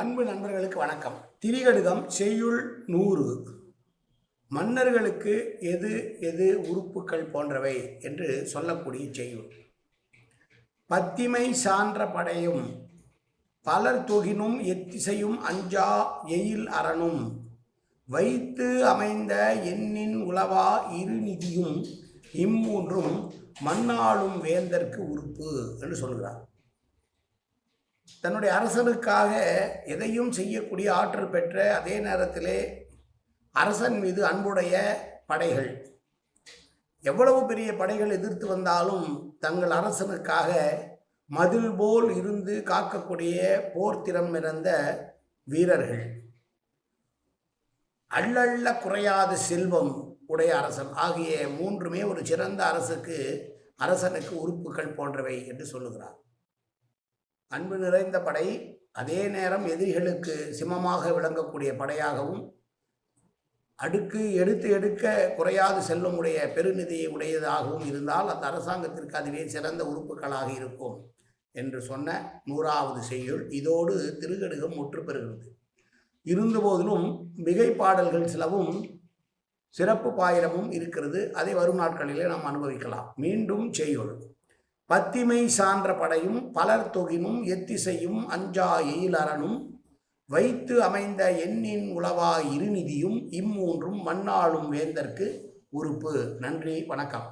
அன்பு நண்பர்களுக்கு வணக்கம். திரிகடுகம் செய்யுள் நூறு. மன்னர்களுக்கு எது எது உறுப்புக்கள் போன்றவை என்று சொல்லக்கூடிய செய்யுள். பத்திமை சான்ற படையும் பலர் தொகினும் எத்திசையும் அஞ்சா எயில் அரணும் வைத்து அமைந்த எண்ணின் உளவா இருநிதியும் இம்மூன்றும் மண்ணாளும் வேந்தற்கு உறுப்பு என்று சொல்கிறார். தன்னுடைய அரசனுக்காக எதையும் செய்யக்கூடிய ஆற்றல் பெற்ற அதே நேரத்திலே அரசன் மீது அன்புடைய படைகள். எவ்வளவு பெரிய படைகள் எதிர்த்து வந்தாலும் தங்கள் அரசனுக்காக மதில் போல் இருந்து காக்கக்கூடிய போர்த்திறம் இறந்த வீரர்கள். அள்ளள்ள குறையாத செல்வம் உடைய அரசன். ஆகிய மூன்றுமே ஒரு சிறந்த அரசுக்கு அரசனுக்கு உறுப்புகள் போன்றவை என்று சொல்லுகிறார். அன்பு நிறைந்த படை அதே நேரம் எதிரிகளுக்கு சிமமாக விளங்கக்கூடிய படையாகவும் அடுக்கு எடுத்து எடுக்க குறையாது செல்வமுடைய பெருநிதியை உடையதாகவும் இருந்தால் அந்த அரசாங்கத்திற்கு அதுவே சிறந்த உறுப்புகளாக இருக்கும் என்று சொன்ன நூறாவது செய்யுள். இதோடு திருகடுகம் முற்று பெறுகிறது. இருந்தபோதிலும் மிகை பாடல்கள் சிலவும் சிறப்பு பாயிரமும் இருக்கிறது. அதை வரும் நாட்களிலே நாம் அனுபவிக்கலாம். மீண்டும் செய்யுள். பத்திமை சான்ற படையும் பலர் தொகினும் எத்திசையும் அஞ்சா எயிலரனும் வைத்து அமைந்த எண்ணின் உளவா இருநிதியும் இம்மூன்றும் மண்ணாளும் வேந்தற்கு உறுப்பு. நன்றி வணக்கம்.